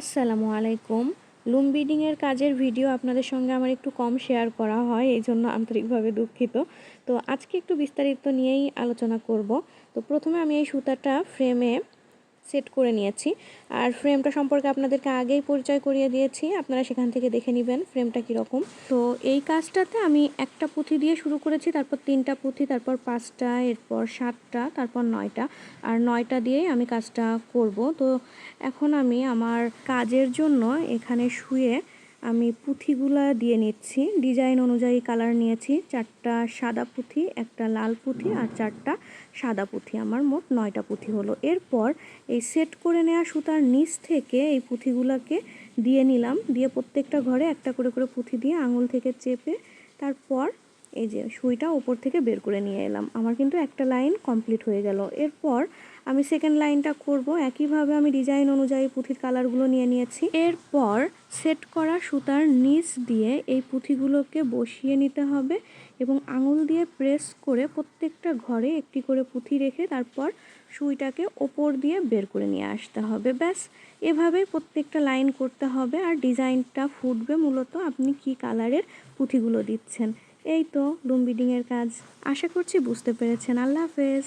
আসসালামু আলাইকুম। লুম বিডিংয়ের কাজের ভিডিও আপনাদের সঙ্গে আমার একটু কম শেয়ার করা হয়, এই জন্য আন্তরিকভাবে দুঃখিত। তো আজকে একটু বিস্তারিত নিয়েই আলোচনা করব। তো প্রথমে আমি এই সুতাটা ফ্রেমে সেট করে নিয়েছি। আর ফ্রেমটা সম্পর্কে আপনাদেরকে আগেই পরিচয় করিয়ে দিয়েছি। আপনারা সেখান থেকে দেখে নেবেন ফ্রেমটা কীরকম। তো এই কাজটাতে আমি একটা পুঁথি দিয়ে শুরু করেছি, তারপর তিনটা পুঁথি, তারপর পাঁচটা, এরপর সাতটা, তারপর নয়টা। আর নয়টা দিয়েই আমি কাজটা করব। তো এখন আমি আমার কাজের জন্য এখানে শুয়ে আমি পুঁথিগুলা দিয়ে নিচ্ছি। ডিজাইন অনুযায়ী কালার নিয়েছি। চারটা সাদা পুঁথি, একটা লাল পুঁথি আর চারটা সাদা পুঁথি। আমার মোট নয়টা পুঁথি হলো। এরপর এই সেট করে নেওয়া সুতার নিচ থেকে এই পুঁথিগুলোকে দিয়ে নিলাম। দিয়ে প্রত্যেকটা ঘরে একটা করে করে পুঁথি দিয়ে আঙুল থেকে চেপে তারপর এই যে সুইটা ওপর থেকে বের করে নিয়ে এলাম। আমার কিন্তু একটা লাইন কমপ্লিট হয়ে গেল। এরপর আমি সেকেন্ড লাইনটা করব। একইভাবে আমি ডিজাইন অনুযায়ী পুঁথির কালারগুলো নিয়ে নিয়েছি। এরপর সেট করা সুতার নিচ দিয়ে এই পুঁথিগুলোকে বসিয়ে নিতে হবে এবং আঙুল দিয়ে প্রেস করে প্রত্যেকটা ঘরে একটি করে পুঁথি রেখে তারপর সুইটাকে ওপর দিয়ে বের করে নিয়ে আসতে হবে। ব্যাস, এভাবেই প্রত্যেকটা লাইন করতে হবে আর ডিজাইনটা ফুটবে মূলত আপনি কি কালারের পুঁথিগুলো দিচ্ছেন। এই তো লুম বিডিংয়ের কাজ। আশা করছি বুঝতে পেরেছেন। আল্লাহ হাফেজ।